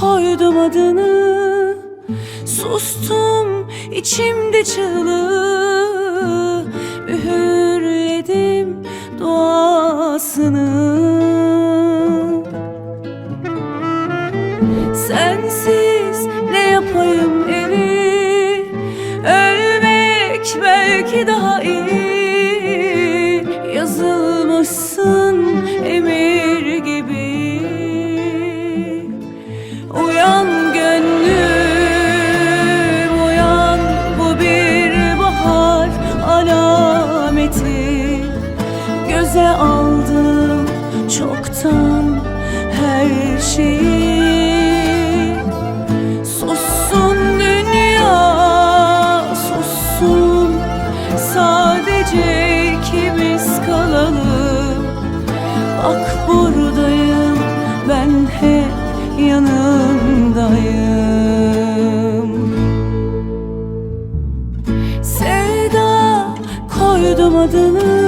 koydum adını. Sustum içimde çığlığı. Üğürledim duasını. Sensiz ne yapayım evi? Ölmek belki daha iyi. Yazılmışsın Göze aldım çoktan her şeyi. Sussun dünya sussun. Sadece ikimiz kalalım. Bak buradayım ben hep yanındayım. Sevda koydum adını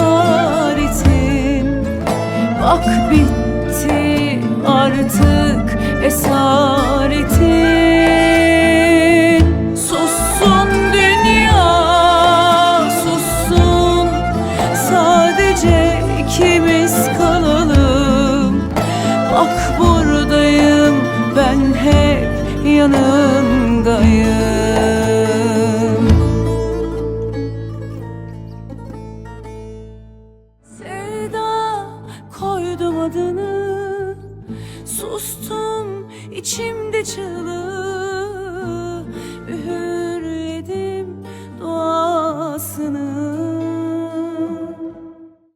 cesaretin Bak bitti artık esaretin Sussun dünya sussun. Sadece ikimiz kalalım. Bak buradayım ben hep yanındayım adını. Sustum içimde çığlığı